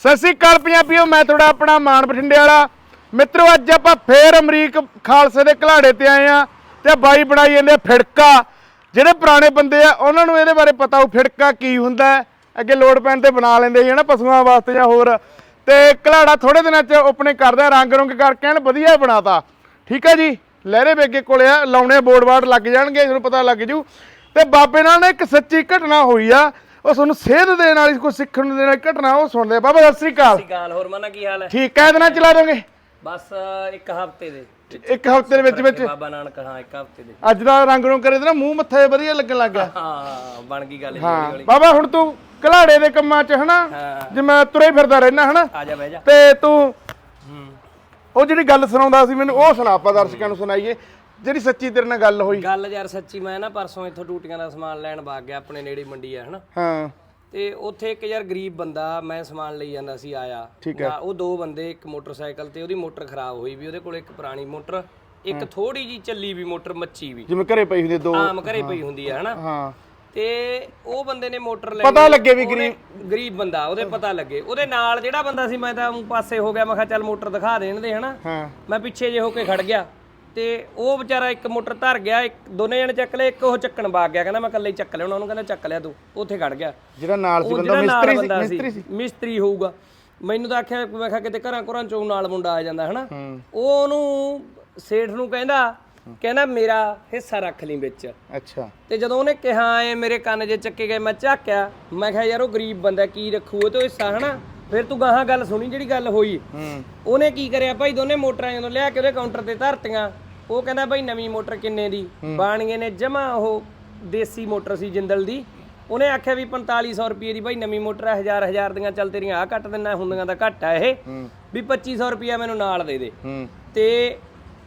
ਸਤਿ ਸ੍ਰੀ ਅਕਾਲ ਪੰਜਾਬੀਓ, ਮੈਂ ਤੁਹਾਡਾ ਆਪਣਾ ਮਾਨ ਬਠਿੰਡੇ ਵਾਲਾ। ਮਿੱਤਰੋ, ਅੱਜ ਆਪਾਂ ਫੇਰ ਅਮਰੀਕ ਖਾਲਸੇ ਦੇ ਘਲਾੜੇ ਤੇ ਆਏ ਆ ਤੇ ਬਾਈ ਬਣਾਈ ਜਾਂਦੇ ਆ ਫਿੜਕਾ। ਜਿਹੜੇ ਪੁਰਾਣੇ ਬੰਦੇ ਆ, ਉਹਨਾਂ ਨੂੰ ਇਹਦੇ ਬਾਰੇ ਪਤਾ ਹੋ ਫਿੜਕਾ ਕੀ ਹੁੰਦਾ ਅੱਗੇ ਲੋਡ ਪੈਣ ਤੇ ਬਣਾ ਲੈਂਦੇ ਸੀ, ਹਨਾ, ਪਸ਼ੂਆਂ ਵਾਸਤੇ ਜਾਂ ਹੋਰ। ਤੇ ਘਲਾੜਾ ਥੋੜੇ ਦਿਨਾਂ ਚ ਓਪਨੇ ਕਰਦਾ ਰੰਗ ਰੁੰਗ ਕਰਕੇ ਐਨ ਵਧੀਆ ਬਣਾਤਾ। ਠੀਕ ਹੈ ਜੀ? ਲਹਿਰੇ ਬੇਗੇ ਕੋਲੇ ਆ, ਲਾਉਣੇ ਬੋਰਡ ਬਾਰਡ ਲੱਗ ਜਾਣਗੇ, ਤੁਹਾਨੂੰ ਪਤਾ ਲੱਗ ਜੂ। ਤੇ ਬਾਬੇ ਨਾਲ ਇੱਕ ਸੱਚੀ ਘਟਨਾ ਹੋਈ ਆ ਉਹ ਤੁਹਾਨੂੰ ਸੇਧ ਦੇਣ ਵਾਲੀ ਕੋਈ ਸਿੱਖਣ ਨੂੰ ਦੇਣ ਵਾਲੀ ਘਟਨਾ ਉਹ ਸੁਣਦੇ ਆ। ਬਾਬਾ ਸਤਿ ਸ੍ਰੀ ਅਕਾਲ। ਗਾਲ ਹੋਰ ਮਨਾ ਕੀ ਹਾਲ ਹੈ? ਠੀਕ ਹੈ ਇਹਦੇ ਨਾਲ ਚਲਾ ਦੋਗੇ? ਬਸ ਇੱਕ ਹਫ਼ਤੇ ਦੇ। ਇੱਕ ਹਫ਼ਤੇ ਦੇ ਵਿੱਚ ਵਿੱਚ। ਬਾਬਾ ਨਾਨਕ ਹਾਂ ਇੱਕ ਹਫ਼ਤੇ ਦੇ। ਅੱਜ ਦਾ ਰੰਗ ਰੁੰਗ ਕਰੇ ਤੇ ਨਾ ਮੂੰਹ ਮੱਥੇ ਵਧੀਆ ਲੱਗਣ ਲੱਗ ਗਿਆ। ਹਾਂ ਬਣ ਗਈ ਗੱਲ ਜੀ ਹਾਂ। ਹੌਲੀ ਹੌਲੀ ਬਾਬਾ ਹੁਣ ਤੂੰ ਘਲਾੜੇ ਦੇ ਕੰਮਾਂ 'ਚ ਹਨਾ? ਹਾਂ। ਜਿਵੇਂ ਤੁਰੇ ਫਿਰਦਾ ਰਹਿਣਾ ਹਨਾ? ਆ ਜਾ ਬਹਿ ਜਾ। ਤੇ ਤੂੰ ਹੂੰ। ਉਹ ਜਿਹੜੀ ਗੱਲ ਸੁਣਾਉਂਦਾ ਸੀ ਮੈਨੂੰ ਉਹ ਸੁਣਾ ਆਪਾਂ ਦਰਸ਼ਕਾਂ ਨੂੰ ਸੁਣਾਈਏ। ਜਿਹੜੀ ਸੱਚੀ ਤੇਰੇ ਨਾਲ ਗੱਲ ਹੋਈ। ਗੱਲ ਯਾਰ ਸੱਚੀ ਮੈਂ ਨਾ ਪਰਸੋਂ ਇੱਥੋਂ ਟੂਟੀਆਂ ਦਾ ਸਮਾਨ ਲੈਣ ਵਗ ਗਿਆ ਆਪਣੇ ਨੇੜੇ ਮੰਡੀ ਆ ਹਨਾ। ਹਾਂ। ਤੇ ਉੱਥੇ ਇੱਕ ਯਾਰ ਗਰੀਬ ਬੰਦਾ ਮੈਂ ਸਮਾਨ ਲਈ ਜਾਂਦਾ ਸੀ ਆਇਆ। ਨਾ, ਉਹ ਦੋ ਬੰਦੇ ਇੱਕ ਮੋਟਰਸਾਈਕਲ ਤੇ ਉਹਦੀ ਮੋਟਰ ਖਰਾਬ ਹੋਈ ਵੀ ਉਹਦੇ ਕੋਲ ਇੱਕ ਪੁਰਾਣੀ ਮੋਟਰ ਇੱਕ ਥੋੜੀ ਜੀ ਚੱਲੀ ਵੀ ਮੋਟਰ ਮੱਚੀ ਵੀ। ਜਿਵੇਂ ਘਰੇ ਪਈ ਹੁੰਦੀ ਦੋ। ਆਮ ਘਰੇ ਪਈ ਹੁੰਦੀ ਆ ਹਨਾ। ਹਾਂ। ਤੇ ਉਹ ਬੰਦੇ ਨੇ ਮੋਟਰ ਲੈ ਪਤਾ ਲੱਗੇ ਵੀ ਉਹਨੇ- ਗਰੀਬ ਬੰਦਾ ਉਹਦੇ ਪਤਾ ਲੱਗੇ। ਉਹਦੇ ਨਾਲ ਜਿਹੜਾ ਬੰਦਾ ਸੀ ਮੈਂ ਤਾਂ ਪਾਸੇ ਹੋ ਗਿਆ ਮੈਂ ਕਿਹਾ ਚੱਲ ਮੋਟਰ ਦਿਖਾ ਦੇਣ ਦੇ ਹਨਾ। ਹਾਂ। ਮੈਂ ਪਿੱਛੇ ਜੇ ਹੋ ਕੇ ਖੜ ਗਿਆ। ਤੇ ਉਹ ਵਿਚਾਰਾ ਇੱਕ ਮੋਟਰ ਧਰ ਗਿਆ ਇੱਕ ਦੋਨੇ ਜਣੇ ਚੱਕ ਲਏ ਇੱਕ ਉਹ ਚੱਕਣ ਬਾਗ ਗਿਆ ਕਹਿੰਦਾ ਮੈਂ ਇਕੱਲੇ ਹੀ ਚੱਕ ਲਿਆਉਣਾ ਉਹਨੂੰ ਕਹਿੰਦਾ ਚੱਕ ਲਿਆ ਤੂੰ ਉੱਥੇ ਖੜ ਗਿਆ। ਜਿਹੜਾ ਨਾਲ ਸੀ ਉਹ ਬੰਦਾ ਜਿਹੜਾ ਨਾਲ ਮਿਸਤਰੀ ਸੀ ਮਿਸਤਰੀ ਸੀ ਸੀ? ਮਿਸਤਰੀ ਹੋਊਗਾ। ਮੈਨੂੰ ਤਾਂ ਆਖਿਆ ਮੈਂ ਕਿਹਾ ਕਿਤੇ ਘਰਾਂ ਘਰਾਂ ਚੋਂ ਨਾਲ ਮੁੰਡਾ ਆ ਜਾਂਦਾ ਹਨਾ? ਉਹ ਉਹਨੂੰ ਸੇਠ ਨੂੰ ਕਹਿੰਦਾ ਕਹਿੰਦਾ ਮੇਰਾ ਹਿੱਸਾ ਰੱਖ ਲਈ ਵਿੱਚ। ਅੱਛਾ। ਤੇ ਜਦੋਂ ਉਹਨੇ ਕਿਹਾ ਐ ਮੇਰੇ ਕੰਨ ਜੇ ਚੱਕੇ ਗਏ ਮੈਂ ਝਾਕਿਆ ਮੈਂ ਕਿਹਾ ਯਾਰ ਉਹ ਗਰੀਬ ਬੰਦਾ ਕੀ ਰੱਖੂ ਉਹ ਤੋਂ ਹਿੱਸਾ ਹਨਾ? ਫਿਰ ਤੂੰ ਗਾਹਾਂ ਗੱਲ ਸੁਣੀ ਜਿਹੜੀ ਗੱਲ ਹੋਈ। ਹੂੰ। ਉਹਨੇ ਕੀ ਕਰਿਆ ਭਾਈ ਦੋਨੇ ਮੋਟਰਾਂ ਜਦੋਂ ਲਿਆ ਕੇ ਉਹਦੇ ਕਾਊਂਟਰ ਤੇ ਧਰਤੀਆਂ ਉਹ ਕਹਿੰਦਾ ਭਾਈ ਨਵੀਂ ਮੋਟਰ ਕਿੰਨੇ ਦੀ? ਬਾਣੀਏ ਨੇ ਜਮਾ ਉਹ ਦੇਸੀ ਮੋਟਰ ਸੀ ਜਿੰਦਲ ਦੀ। ਉਹਨੇ ਆਖਿਆ ਵੀ 4500 ਰੁਪਏ ਦੀ ਭਾਈ ਨਵੀਂ ਮੋਟਰ ਹੈ ਹਜ਼ਾਰ ਹਜ਼ਾਰ ਦੀਆਂ ਚੱਲ ਤੇਰੀਆਂ ਆ ਕੱਟ ਦਿੰਨਾ ਹੁੰਦੀਆਂ ਦਾ ਘੱਟ ਆ ਇਹ। ਵੀ 2500 ਰੁਪਏ ਮੈਨੂੰ ਨਾਲ ਦੇ ਦੇ। ਤੇ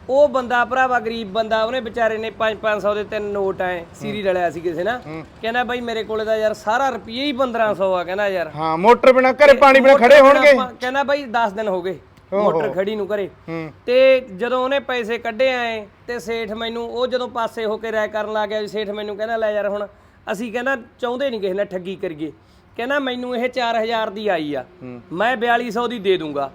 ਉਹ ਬੰਦਾ ਭਰਾਵਾ ਗਰੀਬ ਬੰਦਾ ਉਹਨੇ ਵਿਚਾਰੇ ਨੇ 5-500 ਦੇ ਤਿੰਨ ਨੋਟ ਆਏ ਸੀਰੀ ਰਲਿਆ ਸੀ ਕਿਸੇ ਨਾ ਕਹਿੰਦਾ ਬਾਈ ਮੇਰੇ ਕੋਲੇ ਤਾਂ ਯਾਰ ਸਾਰਾ ਰੁਪਈਆ ਹੀ 1500 ਆ ਕਹਿੰਦਾ ਯਾਰ। ਹਾਂ ਮੋਟਰ ਬਿਨਾ ਘਰੇ ਪਾਣੀ ਬਿਨਾ ਖੜੇ ਹੋਣਗੇ। ਕਹਿੰਦਾ ਬਾਈ 10 ਦਿਨ ਹੋ ਗਏ। ਮੋਟਰ ਖੜੀ ਨੂੰ ਹੂੰ। ਤੇ ਜਦੋਂ ਉਹਨੇ ਪੈਸੇ ਕੱਢੇ ਆਏ ਤੇ ਸੇਠ ਮੈਨੂੰ ਉਹ ਜਦੋਂ ਪਾਸੇ ਹੋ ਕੇ ਰਾਇ ਕਰਨ ਲੱਗ ਗਿਆ ਸੇਠ ਮੈਨੂੰ ਕਹਿੰਦਾ ਲੈ ਯਾਰ ਹੁਣ ਅਸੀਂ ਕਹਿੰਦਾ ਚਾਹੁੰਦੇ ਨਹੀਂ ਕਿਸੇ ਨਾਲ ਠੱਗੀ ਕਰੀਏ। ਕਹਿੰਦਾ ਮੈਨੂੰ ਇਹ 4000 ਦੀ ਆਈ ਆ। ਮੈਂ 4200 ਦੀ ਦੇ ਦੂੰਗਾ।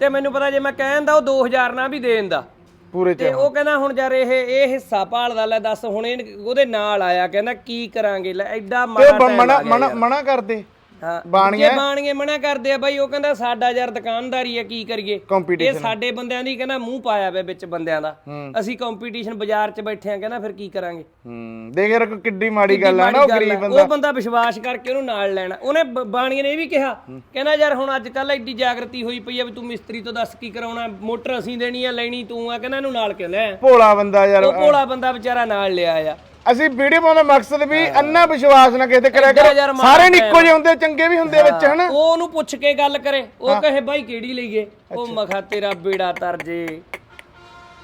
ਤੇ ਮੈਨੂੰ ਪਤਾ ਜੇ ਮੈਂ ਕਹਿੰਦਾ ਉਹ 2000 ਨਾਲ ਵੀ ਦੇ ਦਿੰਦਾ। ਪੂਰੇ ਤੇ ਉਹ ਕਹਿੰਦਾ ਹੁਣ ਯਾਰ ਇਹ ਇਹ ਹਿੱਸਾ ਭਾਲਦਾ ਲੈ ਦੱਸ ਹੁਣ ਇਹ ਉਹਦੇ ਨਾਲ ਆਇਆ। ਕਹਿੰਦਾ ਕੀ ਕਰਾਂਗੇ? ਲੈ ਐਡਾ ਤੇ ਮਾੜਾ ਮਨਾ। ਮਨਾ ਕਰਦੇ ਹਾਂ? ਜੇ ਬਾਣੀਏ ਮਨਾ ਕਰਦੇ ਆ ਬਾਈ ਉਹ ਕਹਿੰਦਾ ਸਾਡਾ ਯਾਰ ਦੁਕਾਨਦਾਰੀ ਆ ਕੀ ਕਰੀਏ? ਇਹ ਕੰਪੀਟੀਸ਼ਨ ਸਾਡੇ ਬੰਦਿਆਂ ਦੀ ਕਹਿੰਦਾ ਮੂੰਹ ਪਾਇਆ ਪਿਆ ਵਿੱਚ ਬੰਦਿਆਂ ਦਾ। ਹੂੰ। ਅਸੀਂ ਕੰਪੀਟੀਸ਼ਨ ਬਾਜ਼ਾਰ 'ਚ ਬੈਠੇ ਆ ਕਹਿੰਦਾ ਫਿਰ ਕੀ ਕਰਾਂਗੇ? ਹੂੰ। ਦੇਖ ਯਾਰ ਕਿੱਡੀ ਮਾੜੀ ਗੱਲ ਆ ਨਾ ਉਹ ਗੱਲ ਗਰੀਬ। ਬੰਦਾ। ਉਹ ਬੰਦਾ ਵਿਸ਼ਵਾਸ ਕਰਕੇ ਉਹਨੂੰ ਨਾਲ ਲੈਣਾ। ਉਹਨੇ ਬ- ਬਾਣੀਏ ਨੇ ਇਹ ਵੀ ਕਿਹਾ ਕਹਿੰਦਾ ਯਾਰ ਹੁਣ ਅੱਜ ਕੱਲ ਐਡੀ ਜਾਗਰਤੀ ਹੋਈ ਪਈ ਆ ਵੀ ਤੂੰ ਮਿਸਤਰੀ ਤੋਂ ਦੱਸ ਕੀ ਕਰਾਉਣਾ ਮੋਟਰ ਅਸੀਂ ਦੇਣੀ ਆ ਲੈਣੀ ਤੂੰ ਆ ਕਹਿੰਦਾ ਇਹਨੂੰ ਨਾਲ ਕਿਉਂ ਲੈ ਭੋਲਾ ਬੰਦਾ ਯਾਰ। ਉਹ ਭੋਲਾ ਬੰਦਾ ਵਿਚਾਰਾ ਨਾਲ ਲਿਆ ਆ। ਅਸੀਂ ਵੀਡੀਓ ਪਾਉਣ ਦਾ ਮਕਸਦ ਵੀ ਅੰਨਾ ਵਿਸ਼ਵਾਸ ਨਾ ਕਿਸੇ ਤੇ ਕਰਿਆ ਏਦਾਂ ਕਰੋ। ਯਾਰ ਮਾੜਾ ਸਾਰੇ ਨਿੱਕੋ ਜਿਹੇ ਹੁੰਦੇ ਚੰਗੇ ਵੀ ਹੁੰਦੇ ਵਿੱਚ ਹਨਾ? ਉਹ ਉਹਨੂੰ ਪੁੱਛ ਕੇ ਗੱਲ ਕਰੇ। ਉਹ ਕਹੇ ਬਾਈ ਕਿਹੜੀ ਲਈਏ ਉਹ ਮਖਾ ਤੇਰਾ ਬੇੜਾ ਤਰ ਜੇ।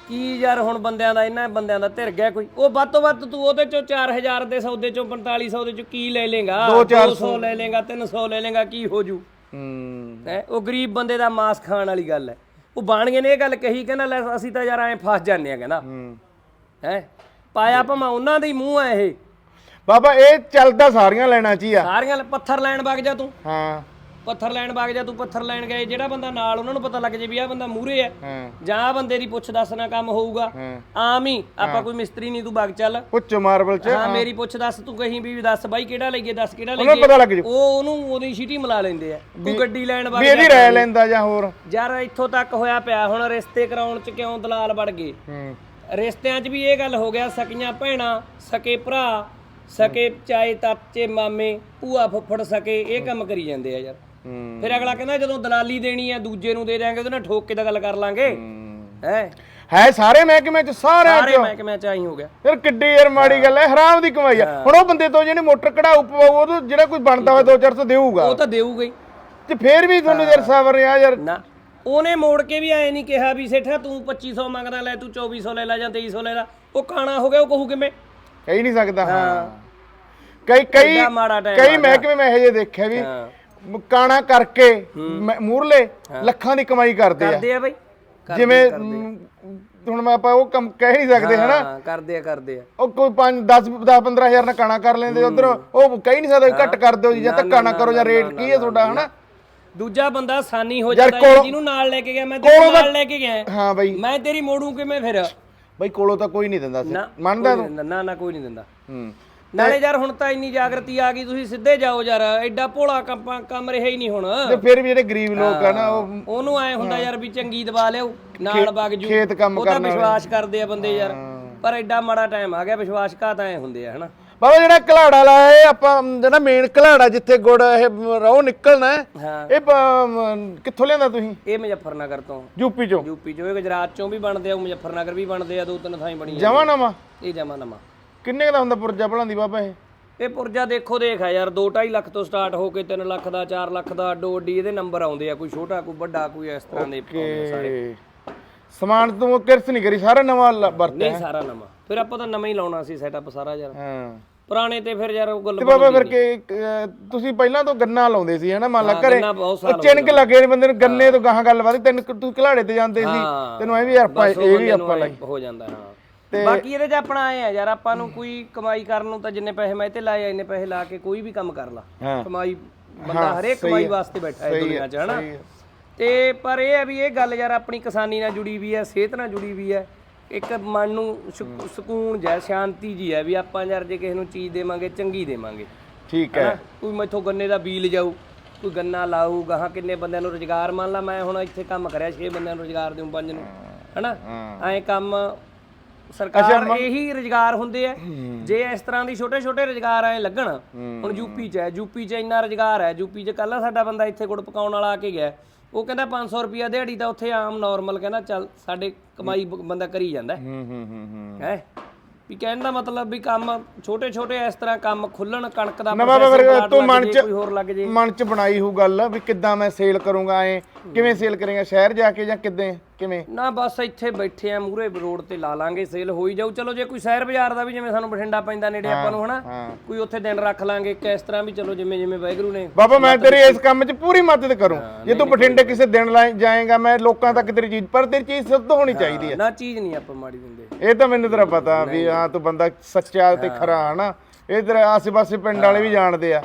ਕੀ ਯਾਰ ਹੁਣ ਬੰਦਿਆਂ ਦਾ ਇਹਨਾਂ ਬੰਦਿਆਂ ਦਾ ਧਿਰ ਗਿਆ ਕੋਈ? ਉਹ ਵੱਧ ਤੋਂ ਵੱਧ ਤੂੰ ਉਹਦੇ ਚੋਂ 4000 ਦੇ ਸੌਦੇ ਚੋਂ 4500 ਦੇ ਚੋਂ ਕੀ ਲੈ ਲੇਗਾ? 200 ਲੈ ਲੇਗਾ 300 ਲੈ ਲੇਗਾ ਕੀ ਹੋ ਜੂ? ਹੂੰ। ਹੈ? ਉਹ ਗਰੀਬ ਬੰਦੇ ਦਾ ਮਾਸ ਖਾਣ ਵਾਲੀ ਗੱਲ ਹੈ। ਉਹ ਬਾਣਗੇ ਨੇ ਇਹ ਗੱਲ ਕਹੀ ਕਹਿੰਦਾ ਲੈ ਅਸੀਂ ਤਾਂ ਯਾਰ ਐਂ ਫਸ ਜਾਂਦੇ ਆ ਕਹਿੰਦਾ। ਹੈ? ਪਾਇਆ ਭਾਵੇਂ ਉਹਨਾਂ ਦੇ ਹੀ ਮੂੰਹ ਆ ਇਹ। ਬਾਬਾ ਇਹ ਚੱਲਦਾ ਸਾਰੀਆਂ ਲੈਣਾ ਚ ਹੀ ਆ। ਸਾਰੀਆਂ ਪੱਥਰ ਲੈਣ ਵਗ ਜਾ ਤੂੰ। ਹਾਂ। ਪੱਥਰ ਲੈਣ ਵਗ ਜਾ ਤੂੰ ਪੱਥਰ ਲੈਣ ਗਏ। ਜਿਹੜਾ ਬੰਦਾ ਨਾਲ ਉਹਨਾਂ ਨੂੰ ਪਤਾ ਲੱਗ ਜੇ ਵੀ ਆਹ ਬੰਦਾ ਮੂਰੇ ਹਾਂ। ਜਾਂ ਆਹ ਬੰਦੇ ਦੀ ਪੁੱਛ ਦੱਸ ਨਾ ਕੰਮ ਹੋਊਗਾ। ਹਾਂ। ਆਮ ਹੀ ਆਪਾਂ ਕੋਈ ਮਿਸਤਰੀ ਨਹੀਂ ਤੂੰ ਵਗ ਚੱਲ। ਪੁੱਛ ਮਾਰਬਲ ਚ। ਹਾਂ ਮੇਰੀ ਪੁੱਛ ਦੱਸ ਤੂੰ ਕਹੀਂ ਵੀ ਦੱਸ ਬਾਈ ਕਿਹੜਾ ਲਈਏ ਦੱਸ ਕਿਹੜਾ ਉਹਨੂੰ ਲਈਏ। ਪਤਾ ਲੱਗ ਜੂ। ਉਹ ਉਹਨੂੰ ਉਹਦੀ ਛੀਟੀ ਮਿਲਾ ਲੈਂਦੇ ਆ। ਤੂੰ ਗੱਡੀ ਲੈਣ ਵਗ ਵੀ ਇਹਦੀ ਰਾਇ ਲੈਂਦਾ ਜਾਂ ਹੋਰ। ਯਾਰ ਇੱਥੋਂ ਤੱਕ ਹੋਇਆ ਪਿਆ ਹੁਣ ਰਿਸ਼ਤੇ ਕਰਾਉਣ ਚ ਕਿਉਂ ਦਲਾਲ ਵੜ ਗਏ? ਹੂੰ। ਰਿਸ਼ਤਿਆਂ 'ਚ ਵੀ ਇਹ ਗੱਲ ਹੋ ਗਿਆ ਸਕੀਆਂ ਭੈਣਾਂ ਸਕੇ ਭਰਾ ਸਕੇ ਚਾਏ ਤਾਚੇ ਮਾਮੇ ਭੂਆ ਫੁੱਫੜ ਸਕੇ ਇਹ ਕੰਮ ਕਰੀ ਜਾਂਦੇ ਆ ਯਾਰ। ਫਿਰ ਅਗਲਾ ਕਹਿੰਦਾ ਜਦੋਂ ਦਲਾਲੀ ਦੇਣੀ ਆ ਦੂਜੇ ਨੂੰ ਦੇ ਦਿਆਂਗੇ ਉਹਦੇ ਨਾਲ ਠੋਕ ਕੇ ਤਾਂ ਗੱਲ ਕਰ ਲਾਂਗੇ। ਹੈ। ਹੈ? ਸਾਰੇ ਮਹਿਕਮੇ ਚ ਸਾਰੇ ਚ ਮਹਿਕਮਿਆਂ ਚ ਆਈ ਹੋ ਗਿਆ। ਯਾਰ ਕਿੱਡੀ ਯਾਰ ਮਾੜੀ ਗੱਲ ਹੈ ਹਰਾਮ ਦੀ ਕਮਾਈ ਆ। ਹੁਣ ਉਹ ਬੰਦੇ ਤੋਂ ਜਿਹਨੇ ਮੋਟਰ ਕਢਾਉ ਪਵਾਉ ਉਹ ਜਿਹੜਾ ਕੋਈ ਬਣਦਾ ਹੋਵੇ 2-400 ਦੇਊਗਾ। ਉਹ ਤਾਂ ਦੇਊਗਾ ਹੀ। ਤੇ ਫੇਰ ਵੀ ਤੁਹਾਨੂੰ ਯਾਰ ਸਬਰ ਆ ਯਾਰ। ਨਾ। ਉਹਨੇ ਮੋੜ ਕੇ ਵੀ ਐ ਨਹੀਂ ਕਿਹਾ ਵੀ ਸੇਠਾ ਤੂੰ 2500 ਮੰਗਦਾ ਲੈ ਤੂੰ 2400 ਲੈ ਲੈ ਜਾਂ 2300 ਲੈ ਲੈ। ਉਹ ਕਾਣਾ ਹੋ ਗਿਆ ਉਹ ਕਹੂ ਕਿਵੇਂ? ਕਹਿ ਨਹੀਂ ਸਕਦਾ ਹਾਂ। ਕਈ ਕਈ ਐਡਾ ਮਾੜਾ ਟਾਈਮ ਕਈ ਮਹਿਕਮੇ ਮੈਂ ਇਹੋ ਜਿਹੇ ਦੇਖਿਆ ਵੀ ਹਾਂ। ਕਾਣਾ ਕਰਕੇ ਮ- ਮੂਹਰਲੇ ਲੱਖਾਂ ਦੀ ਕਮਾਈ ਕਰਦੇ ਆ। ਕਰਦੇ ਆ ਬਈ। ਜਿਵੇਂ। ਮ, ਹੁਣ ਮੈਂ ਆਪਾਂ ਉਹ ਕੰਮ ਕਹਿ ਨਹੀਂ ਸਕਦੇ ਹਨਾ? ਹਾਂ ਕਰਦੇ ਆ ਕਰਦੇ ਆ। ਉਹ ਕੋਈ 5 10 10 15000 ਨਾਲ ਕਾਣਾ ਕਰ ਲੈਂਦੇ ਉਧਰ ਉਹ ਕਹਿ ਨਹੀਂ ਸਕਦਾ ਵੀ ਘੱਟ ਕਰ ਦਿਓ ਜੀ ਜਾਂ ਧੱਕਾ ਨਾ ਕਰੋ ਜਾਂ ਰੇਟ ਕੀ ਹੈ ਤੁਹਾਡਾ ਹਨਾ? ਦੂਜਾ ਬੰਦਾ ਸਾਨੀ ਹੋ ਯਾਰ ਜਾਂਦਾ ਕੋਲੋਂ- ਜਿਹਨੂੰ ਨਾਲ ਲੈ ਕੇ ਗਿਆ ਮੈਂ ਤੇਰੇ ਨਾਲ ਲੈ ਕੇ ਗਿਆ। ਹਾਂ ਬਾਈ। ਮੈਂ ਤੇਰੀ ਮੋੜੂ ਕਿਵੇਂ ਫਿਰ? ਬਾਈ ਕੋਲੋਂ ਤਾਂ ਕੋਈ ਨਹੀਂ ਦਿੰਦਾ ਸੀ। ਨਾ ਮੰਨਦਾ ਕੋਈ ਨਹੀਂ ਦਿੰਦਾ, ਨਾ ਨਾ ਕੋਈ ਨਹੀਂ ਦਿੰਦਾ। ਹੂੰ। ਨਾਲੇ ਯਾਰ ਹੁਣ ਤਾਂ ਇੰਨੀ ਜਾਗਰਤੀ ਆ ਗਈ ਤੁਸੀਂ ਸਿੱਧੇ ਜਾਓ ਯਾਰ ਐਡਾ ਭੋਲਾ ਕੰਮ ਕੰਮ ਰਿਹਾ ਹੀ ਨਹੀਂ ਹੁਣ। ਤੇ ਫਿਰ ਵੀ ਜਿਹੜੇ ਗਰੀਬ ਲੋਕ ਆ ਨਾ ਉਹ ਉਹਨੂੰ ਐ ਹੁੰਦਾ ਯਾਰ ਵੀ ਚੰਗੀ ਦਵਾ ਲਿਓ ਨਾਲ ਵਗ ਜੂ। ਖੇਤ ਕੰਮ ਉਹ ਤਾਂ ਕਰਨ ਵਾਲੇ। ਵਿਸ਼ਵਾਸ ਕਰਦੇ ਆ ਬੰਦੇ ਯਾਰ। ਪਰ ਐਡਾ ਮਾੜਾ ਟਾਈਮ ਆ ਗਿਆ ਵਿਸ਼ਵਾਸਘਾਤ ਐ ਹੁੰਦੇ ਆ ਹਨਾ। ਬਾਬਾ ਜਿਹੜਾ ਘਲਾੜਾ ਲਾਇਆ ਇਹ ਆਪਾਂ ਜਿਹੜਾ ਮੇਨ ਘਲਾੜਾ ਜਿੱਥੇ ਗੁੜ ਇਹ ਰੋ ਨਿਕਲਣਾ ਹੈ, ਹਾਂ। ਇਹ ਪ- ਕਿੱਥੋਂ ਲਿਆਂਦਾ ਤੁਸੀਂ? ਇਹ ਮੁਜ਼ੱਫਰਨਗਰ ਤੋਂ। ਯੂਪੀ ਚੋਂ? ਯੂਪੀ ਚੋਂ ਇਹ ਗੁਜਰਾਤ ਚੋਂ ਵੀ ਬਣਦੇ ਆ ਮੁਜ਼ੱਫਰਨਗਰ ਵੀ ਬਣਦੇ ਆ ਦੋ ਤਿੰਨ ਥਾਈਂ ਬਣੀ ਜਮਾ ਨਵਾਂ ਇਹ ਜਮਾ ਨਮਾ ਕਿੰਨੇ ਕੁ ਦਾ ਹੁੰਦਾ ਪੁਰਜਾ ਭਲਾਂਦੀ ਬਾਬਾ ਇਹ? ਇਹ ਪੁਰਜਾ ਦੇਖੋ ਦੇਖ ਆ ਯਾਰ 2.5 ਲੱਖ ਤੋਂ ਸਟਾਰਟ ਹੋ ਕੇ 3 ਲੱਖ ਦਾ 4 ਲੱਖ ਦਾ ਅੱਡੋ ਅੱਡੀ ਇਹਦੇ ਨੰਬਰ ਆਉਂਦੇ ਆ ਕੋਈ ਛੋਟਾ ਕੋਈ ਵੱਡਾ ਕੋਈ ਇਸ ਤਰ੍ਹਾਂ ਦੇ ਆ ਸਾਰੇ। ਸਮਾਨ ਤੋਂ ਕਿਰਸ ਨਹੀਂ ਕਰੀ ਸਾਰਾ ਨਵਾਂ ਲ- ਵਰਤਿਆ ਨਹੀਂ ਸਾਰਾ ਨਵਾਂ। ਫਿਰ ਆਪਾਂ ਤਾਂ ਨਵਾਂ ਹੀ ਲਾਉਣਾ ਸੀ ਸੈਟਅਪ ਸਾਰਾ ਯਾਰ। ਹਾਂ। ਪੁਰਾਣੇ ਤੇ ਫਿਰ ਯਾਰ ਉਹ ਗੱਲ ਤੇ ਬਾਬਾ ਫਿਰ ਕਿ ਅਹ, ਤੁਸੀਂ ਪਹਿਲਾਂ ਤੋਂ ਗੰਨਾ ਲਾਉਂਦੇ ਸੀ ਹਨਾ? ਮੰਨ ਲਾ ਘਰੇ ਗੰਨਾ ਬਹੁਤ ਸਾਲ ਉਹ ਚਿਣਕ ਲੱਗੇ ਨੇ ਬੰਦੇ ਨੂੰ ਗੰਨੇ ਤੋਂ ਗਾਹਾਂ ਗੱਲ ਵਧੀ ਤੈਨੂੰ ਤੂੰ ਘਲਾੜੇ ਤੇ ਜਾਂਦੇ ਸੀ। ਹਾਂ। ਤੈਨੂੰ ਐ ਵੀ ਯਾਰ ਆਪਾਂ ਬਸ ਉਹ ਇਹ ਵੀ ਬੰਦੇ ਨੂੰ ਆਪਾਂ ਐਂ ਲਾਈ। ਹੋ ਜਾਂਦਾ ਹਾਂ। ਬਾਕੀ ਇਹਦੇ 'ਚ ਆਪਣਾ ਆਏ ਆ ਯਾਰ ਆਪਾਂ ਨੂੰ ਕੋਈ ਕਮਾਈ ਕਰਨ ਨੂੰ ਤਾਂ ਜਿੰਨੇ ਪੈਸੇ ਮੈਂ ਤੇ ਲਾਏ ਇੰਨੇ ਪੈਸੇ ਲਾ ਕੇ ਕੋਈ ਵੀ ਕੰਮ ਕਰ ਲਾ। ਹਾਂ। ਕਮਾਈ ਬੰਦਾ ਹਰੇਕ ਕਮਾਈ ਵਾਸਤੇ ਬੈਠਾ ਹੈ ਦੁਨੀਆ 'ਚ ਹਨਾ? ਤੇ ਪਰ ਇਹ ਹੈ ਵੀ ਇਹ ਗੱਲ ਯਾਰ ਆਪਣੀ ਕਿਸਾਨੀ ਨਾਲ ਜੁੜੀ ਵੀ ਹੈ ਸਿਹਤ ਨਾਲ ਜੁੜੀ ਵੀ ਹੈ। ਇੱਕ ਮਨ ਨੂੰ ਸਕੂ- ਸਕੂਨ ਜੈ ਸ਼ਾਂਤੀ ਜੀ ਹੈ ਵੀ ਆਪਾਂ ਯਾਰ ਜੇ ਕਿਸੇ ਨੂੰ ਚੀਜ਼ ਦੇਵਾਂਗੇ ਚੰਗੀ ਦੇਵਾਂਗੇ। ਠੀਕ ਹੈ। ਕੋਈ ਮੈਥੋਂ ਗੰਨੇ ਦਾ ਬੀਲ ਜਾਊ ਕੋਈ ਗੰਨਾ ਲਾਊ ਗਾਹਾਂ ਕਿੰਨੇ ਬੰਦਿਆਂ ਨੂੰ ਰੁਜ਼ਗਾਰ ਮੰਨ ਲਾ ਮੈਂ ਹੁਣ ਇੱਥੇ ਕੰਮ ਕਰਿਆ 6 ਬੰਦਿਆਂ ਨੂੰ ਰੁਜ਼ਗਾਰ ਦੇਉਂ ਪੰਜ ਨੂੰ ਹਨਾ? ਐਂ ਕੰਮ ਸਰਕਾਰ ਇਹੀ ਰੁਜ਼ਗਾਰ ਹੁੰਦੇ ਆ। ਜੇ ਇਸ ਤਰ੍ਹਾਂ ਦੀ ਛੋਟੇ ਛੋਟੇ ਰੁਜ਼ਗਾਰ ਐ ਲੱਗਣ ਹੁਣ ਯੂਪੀ ਚ ਹੈ ਯੂਪੀ ਚ ਇੰਨਾ ਰੁਜ਼ਗਾਰ ਹੈ ਯੂਪੀ ਚ ਕੱਲਾ ਸਾਡਾ ਬੰਦਾ ਇੱਥੇ ਗੁੜ ਪਕਾਉਣ ਵਾਲਾ ਆ ਕੇ ਗਿਆ। ਉਹ ਕਹਿੰਦਾ 500 ਰੁਪਿਆ ਦਿਹਾੜੀ ਤਾਂ ਉੱਥੇ ਆਮ ਨਾਰਮਲ ਕਹਿੰਦਾ ਚੱਲ ਸਾਡੇ ਕਮਾਈ ਬ- ਬੰਦਾ ਕਰੀ ਜਾਂਦਾ ਹੈ। ਹੂੰ ਹੂੰ ਹੂੰ ਹੂੰ। ਹੈ? ਵੀ ਕਹਿਣ ਦਾ ਮਤਲਬ ਵੀ ਕੰਮ ਛੋਟੇ ਛੋਟੇ ਇਸ ਤਰ੍ਹਾਂ ਕੰਮ ਖੁੱਲਣ ਕਣਕ ਦਾ ਨਵਾਂ processing plant ਤੂੰ ਲੱਗ ਮਨ ਜੇ, ਚ ਕੋਈ ਹੋਰ ਲੱਗ ਜੇ। ਮਨ ਚ ਬਣਾਈ ਹੋਊ ਗੱਲ ਵੀ ਕਿੱਦਾਂ ਮੈਂ ਸੇਲ ਕਰੂੰਗਾ ਐ ਕਿਵੇਂ ਸੇਲ ਕਰੇਗਾ ਸ਼ਹਿਰ ਜਾ ਕੇ ਜਾਂ ਕਿੱਦਾਂ? ਕਿਵੇਂ? ਨਾ ਬਸ ਇੱਥੇ ਬੈਠੇ ਆ ਮੂਰੇ ਰੋਡ ਤੇ ਲਾ ਲਾਂਗੇ ਸੇਲ ਹੋਈ ਜਾਊ। ਚਲੋ ਜੇ ਕੋਈ ਸ਼ਹਿਰ ਬਾਜ਼ਾਰ ਦਾ ਵੀ ਜਿਵੇਂ ਸਾਨੂੰ ਬਠਿੰਡਾ ਪੈਂਦਾ ਨੇੜੇ ਆਪਾਂ ਨੂੰ ਹਨਾ? ਕੋਈ ਉੱਥੇ ਦਿਨ ਰੱਖ ਲਾਂਗੇ ਕਿਸ ਤਰ੍ਹਾਂ ਵੀ ਚਲੋ ਜਿਵੇਂ ਜਿਵੇਂ ਵਾਹਿਗੁਰੂ ਨੇ ਬਾਬਾ ਮੈਂ ਤੇਰੀ ਇਸ ਕੰਮ 'ਚ ਪੂਰੀ ਮਦਦ ਕਰੂੰ। ਜੇ ਤੂੰ ਬਠਿੰਡੇ ਕਿਸੇ ਦਿਨ ਲਾਏ ਜਾਏਗਾ ਮੈਂ ਲੋਕਾਂ ਤੱਕ ਤੇਰੀ ਚੀਜ਼ ਪਰ ਤੇਰੀ ਚੀਜ਼ ਸਿੱਧ ਹੋਣੀ ਚਾਹੀਦੀ ਹੈ। ਨਾ ਚੀਜ਼ ਨਹੀਂ ਆਪਾਂ ਮਾੜੀ ਦਿੰਦੇ ਇਹ ਤਾਂ ਮੈਨੂੰ ਤੇਰਾ ਪਤਾ ਵੀ ਹਾਂ ਤੂੰ ਬੰਦਾ ਸੱਚਾ ਤੇ ਖਰਾ ਹਨਾ? ਇਹ ਤੇਰੇ ਆਸੇ-ਪਾਸੇ ਪਿੰਡ ਵਾਲੇ ਵੀ ਜਾਣਦੇ ਆ।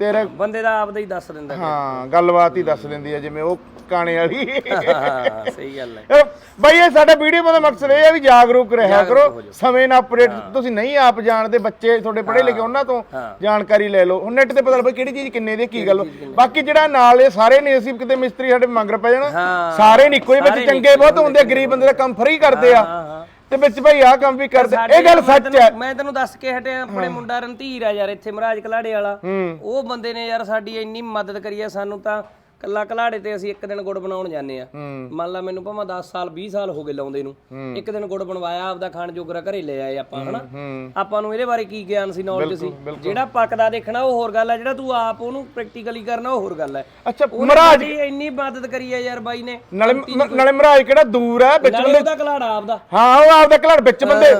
ਤੇਰੇ ਬੰਦੇ ਦਾ ਆਪਦਾ ਹੀ ਦੱਸ ਦਿੰਦਾ ਹਾਂ ਗੱਲਬਾਤ ਹੀ ਦੱਸ ਦਿੰਦੀ ਆ ਜਿਵੇਂ ਉਹ ਕਾਣੇ ਵਾਲੀ। ਹਾਂ ਸਹੀ ਗੱਲ ਹੈ। ਬਈ ਇਹ ਸਾਡਾ ਵੀਡੀਓ ਦਾ ਮਕਸਦ ਇਹ ਹੈ ਵੀ ਜਾਗਰੂਕ ਰਹਿਆ ਕਰੋ। ਸਮੇਂ ਨਾਲ ਅਪਡੇਟ ਤੁਸੀਂ ਨਹੀਂ ਆਪ ਜਾਣਦੇ ਬੱਚੇ ਤੁਹਾਡੇ ਪੜ੍ਹੇ ਲਿਖੇ ਉਹਨਾਂ ਤੋਂ ਜਾਣਕਾਰੀ ਲੈ ਲਓ। ਹੁਣ ਨੈਟ ਤੇ ਪਤਾ ਲੱਗੇ ਕਿਹੜੀ ਚੀਜ਼ ਕਿੰਨੇ ਦੀ ਹੈ, ਕੀ ਗੱਲ ਬਾਕੀ ਜਿਹੜਾ ਨਾਲ ਇਹ ਸਾਰੇ ਨੇ ਅਸੀਂ ਕਿਤੇ ਮਿਸਤਰੀ ਸਾਡੇ ਮੰਗਰ ਪੈ ਜਾਣ। ਹਾਂ। ਸਾਰੇ ਨਹੀਂ ਕੋਈ ਵਿੱਚ ਚੰਗੇ ਬਹੁਤ ਹੁੰਦੇ ਗਰੀਬ ਬੰਦੇ ਦਾ ਕੰਮ ਫਰੀ ਕਰਦੇ ਆ। ਹਾਂ ਹਾਂ। ਤੇ ਵਿੱਚ ਭਾਈ ਆਹ ਕੰਮ ਵੀ ਕਰਦੇ। ਇਹ ਗੱਲ ਸੱਚ ਹੈ। ਮੈਂ ਤੈਨੂੰ ਦੱਸ ਕੇ ਹਟਿਆ ਆਪਣੇ ਮੁੰਡਾ ਰਣਧੀਰ ਆ ਯਾਰ ਇੱਥੇ ਮਹਾਰਾਜ ਕਲਾੜੇ ਵਾਲਾ। ਉਹ ਬੰਦੇ ਨੇ ਯਾਰ ਸਾਡੀ ਇੰਨੀ ਮਦਦ ਕਰੀ ਆ ਸਾਨੂੰ ਤਾਂ ਕੱਲਾ ਕਲਾੜੇ ਤੇ ਅਸੀਂ ਇੱਕ ਦਿਨ ਗੁੜ ਬਣਾਉਣ ਜਾਂਦੇ ਆ ਮੰਨ ਲਾ ਮੈਨੂੰ ਭਾਵੇਂ 10 ਸਾਲ 20 ਸਾਲ ਹੋ ਗਏ ਲਾਉਂਦੇ ਨੂੰ। ਇੱਕ ਦਿਨ ਗੁੜ ਬਣਵਾਇਆ ਆਪਦਾ ਖਾਣ ਜੋਗਰਾ ਘਰੇ ਲੈ ਆਏ ਆਪਾਂ ਹਨਾ? ਆਪਾਂ ਨੂੰ ਇਹਦੇ ਬਾਰੇ ਕੀ ਗਿਆਨ ਸੀ ਨੌਲੇਜ ਸੀ? ਜਿਹੜਾ ਪੱਕਦਾ ਦੇਖਣਾ ਉਹ ਹੋਰ ਗੱਲ ਹੈ। ਜਿਹੜਾ ਤੂੰ ਆਪ ਉਹਨੂੰ ਪ੍ਰੈਕਟੀਕਲੀ ਕਰਨਾ ਉਹ ਹੋਰ ਗੱਲ ਹੈ। ਅੱਛਾ ਮਹਾਰਾਜ ਇੰਨੀ ਮਦਦ ਕਰੀ ਆ ਯਾਰ ਬਾਈ ਨੇ। ਨਾਲੇ ਨਾਲੇ ਮਹਾਰਾਜ ਕਿਹੜਾ ਦੂਰ ਹੈ ਵਿੱਚ ਨਾਲੇ ਉਹਦਾ ਕਲਾੜਾ ਆਪਦਾ। ਹਾਂ ਉਹ ਆਪਦਾ ਘਲੜ ਵਿੱਚ ਬੰਦੇ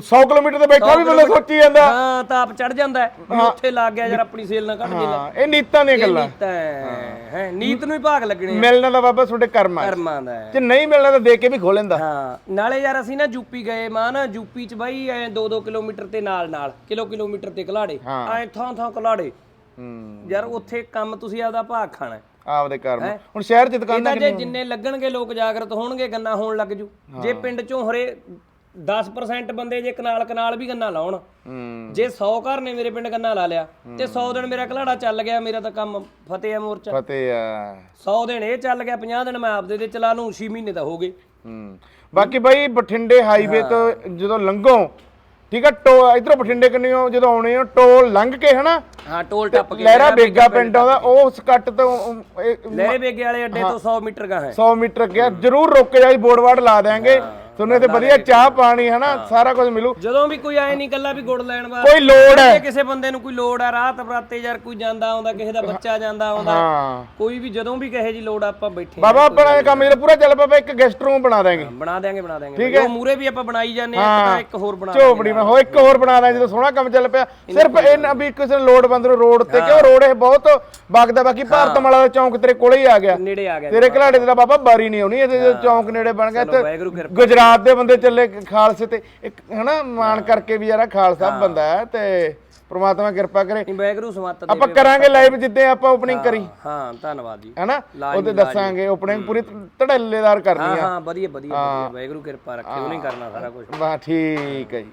100 ਕਿਲੋਮੀਟਰ ਤੇ ਬੈਠਾ ਵੀ ਬੰਦਾ ਸੋਚੀ ਜਾਂਦਾ। ਹਾਂ ਤਾਪ ਚੜ ਜਾਂਦਾ ਹੈ। ਉੱਥੇ ਲੱਗ ਗਿਆ ਯਾਰ ਆਪਣੀ ਸੇਲ ਨਾ ਕੱਢ ਜੇ ਹਾਂ ਇਹ ਨੀਤਾਂ ਦੀਆਂ ਗੱਲਾਂ। ਨੀਤ ਹੈ। ਨੀਤ ਨੂੰ ਹੀ ਭਾਗ ਲੱਗਣੇ ਆ, ਮਿਲਣਾ ਦਾ ਬਾਬਾ ਤੁਹਾਡੇ ਕਰਮਾਂ 'ਚ। ਕਰਮਾਂ ਦਾ ਹੈ। ਜੇ ਨਹੀਂ ਮਿਲਣਾ ਤਾਂ ਦੇ ਕੇ ਵੀ ਖੋ ਲੈਂਦਾ। ਹਾਂ ਨਾਲੇ ਯਾਰ ਅਸੀਂ ਨਾ ਯੂਪੀ ਗਏ ਮਾਂ ਨਾ ਯੂਪੀ ਚ ਬਾਈ ਐ 2-2 ਕਿਲੋਮੀਟਰ ਤੇ ਨਾਲ ਨਾਲ ਕਿਲੋ ਕਿਲੋਮੀਟਰ ਤੇ ਕਲਾੜੇ ਐ ਥਾਂ ਥਾਂ ਕਲਾੜੇ ਹੂੰ। ਯਾਰ ਉੱਥੇ ਕੰਮ ਤੁਸੀਂ ਆਪਦਾ ਭਾਗ ਖਾਣਾ। ਹੈ। ਆਪਦੇ ਕਰਮ। ਹੁਣ ਸ਼ਹਿਰ 'ਚ ਦੁਕਾਨਾਂ ਇਹਦਾ ਜੇ ਜਿੰਨੇ ਲੱਗਣਗੇ ਲੋਕ ਜਾਗਰਤ ਹੋਣਗੇ ਗੰਨਾ ਹੋਣ ਲੱਗ ਜੂ। ਜੇ ਪਿੰਡ ਚੋਂ ਹਰੇ 10% ਬੰਦੇ ਜੇ ਕਨਾਲ ਕਨਾਲ ਵੀ ਗੰਨਾ ਲਾਉਣ। ਜੇ 100 ਘਰ ਨੇ ਮੇਰੇ ਪਿੰਡ ਗੰਨਾ ਲਾ ਲਿਆ ਤੇ 100 ਦਿਨ ਮੇਰਾ ਘਲਾੜਾ ਚੱਲ ਗਿਆ ਮੇਰਾ ਤਾਂ ਕੰਮ ਫਤਿਹ ਆ ਮੋਰਚਾ। ਫਤਿਹ ਆ। 100 ਦਿਨ ਇਹ ਚੱਲ ਗਿਆ 50 ਦਿਨ ਮੈਂ ਆਪਦੇ ਤੇ ਚਲਾ ਲੂੰ 6 ਮਹੀਨੇ ਤਾਂ ਹੋ ਗਏ। ਹੂੰ। ਬਾਕੀ ਬਾਈ ਬਠਿੰਡੇ ਹਾਈਵੇ ਤੋਂ ਜਦੋਂ ਲੰਘੋ ਠੀਕ ਆ ਟੋ ਇਧਰੋਂ ਬਠਿੰਡੇ ਕੰਨਿਓ ਜਦੋਂ ਆਉਣੇ ਹੋ ਟੋਲ ਲੰਘ ਕੇ ਹਨਾ? ਹਾਂ ਟੋਲ ਟੱਪ ਕੇ ਲਹਿਰਾ ਬੇਗਾ ਪਿੰਡ ਆਉਂਦਾ ਉਹ ਉਸ ਕੱਟ ਤੋਂ ਲਹਿਰੇ ਬੇਗੇ ਵਾਲੇ ਅੱਡੇ ਤੋਂ 100 ਮੀਟਰ ਗਾ ਹੈ। 100 ਮੀਟਰ ਗਿਆ ਜਰੂਰ ਰੁਕ ਜਾਈ ਬੋਰਡ ਵਾਰਡ ਲਾ ਦੇਾਂਗੇ ਤੁਹਾਨੂੰ ਇੱਥੇ ਵਧੀਆ ਚਾਹ ਪਾਣੀ ਹਨਾ? ਸਾਰਾ ਕੁਝ ਮਿਲੂ। ਜਦੋਂ ਵੀ ਕੋਈ ਆਏ ਨਹੀਂ ਕੱਲਾ ਵੀ ਗੁੜ ਲੈਣ ਵਾ ਕੋਈ ਲੋੜ ਹੈ। ਕਿਸੇ ਬੰਦੇ ਨੂੰ ਕੋਈ ਲੋੜ ਆ ਰਾਤ ਬਰਾਤੇ ਯਾਰ ਕੋਈ ਜਾਂਦਾ ਆਉਂਦਾ ਕਿਸੇ ਦਾ ਬੱਚਾ ਜਾਂਦਾ ਆਉਂਦਾ ਹਾਂ। ਕੋਈ ਵੀ ਜਦੋਂ ਵੀ ਕਹੇ ਜੀ ਲੋੜ ਆਪਾਂ ਬੈਠੇ ਬਾਬਾ ਆਪਣਾ ਇਹ ਕੰਮ ਜਿਹੜਾ ਪੂਰਾ ਚੱਲ ਪਿਆ ਇੱਕ ਗੈਸਟ ਰੂਮ ਬਣਾ ਦਾਂਗੇ ਬਣਾ ਦਿਆਂਗੇ ਬਣਾ ਦਿਆਂਗੇ। ਉਹ ਮੂਰੇ ਵੀ ਆਪਾਂ ਬਣਾਈ ਜਾਂਦੇ ਆ ਇੱਕ ਤਾਂ ਇੱਕ ਹੋਰ ਬਣਾ ਝੋਪੜੀ ਮੈਂ ਹੋ ਇੱਕ ਹੋਰ ਬਣਾ ਦਾਂ ਜਦੋਂ ਸੋਹਣਾ ਕੰਮ ਚੱਲ ਪਿਆ। ਸਿਰਫ ਇਹ ਨਾ ਵੀ ਕਿਸੇ ਨੂੰ ਲੋੜ ਬੰਦ ਨੂੰ ਰੋਡ ਤੇ ਕਿਉਂ? ਰੋਡ ਇਹ ਬਹੁਤ ਵਗਦਾ ਬਾਕੀ ਭਾਰਤ ਮਾਲਾ ਦਾ ਚੌਂਕ ਤੇਰੇ ਕੋਲੇ ਹੀ ਆ ਗਿਆ। ਨੇੜੇ ਆ ਗਿਆ ਤੇਰੇ ਘਲਾੜੇ ਦਾ ਬਾਬਾ ਬਾਰੀ ਨਹੀਂ ਆਉਣੀ ਇਹਦੇ ਚੌਂਕ ਨੇੜੇ ਬਣ ਗਿਆ ਤੇ ਵਾਹਿਗੁਰੂ ਗੁਜਰਾਤ ਦੇ ਬੰਦੇ ਚੱਲੇ ਖਾਲਸੇ ਤੇ ਇੱਕ ਹਨਾ ਮਾਣ ਕਰਕੇ ਵੀ ਯਾਰਾ ਖਾਲਸਾ ਬੰਦਾ ਹੈ ਤੇ ਪ੍ਰਮਾਤਮਾ ਕਿਰਪਾ ਕਰੇ। ਬੈਗਰੂ ਸਮੱਤ ਦੇ ਆਪਾਂ ਕਰਾਂਗੇ ਲਾਈਵ ਜਿੱਦੇ ਆਪਾਂ ਓਪਨਿੰਗ ਕਰੀ। ਹਾਂ ਧੰਨਵਾਦ ਜੀ। ਹੈਨਾ ਉਹਦੇ ਦੱਸਾਂਗੇ ਓਪਨਿੰਗ ਪੂਰੀ ਧੜੱਲੇਦਾਰ ਕਰਨੀ ਆ। ਹਾਂ ਵਧੀਆ ਵਧੀਆ ਵਧੀਆ ਬੈਗਰੂ ਕਿਰਪਾ ਰੱਖੇ ਉਹਨੇ ਕਰਨਾ ਸਾਰਾ ਕੁਝ ਬਾ ਠੀਕ ਹੈ ਜੀ।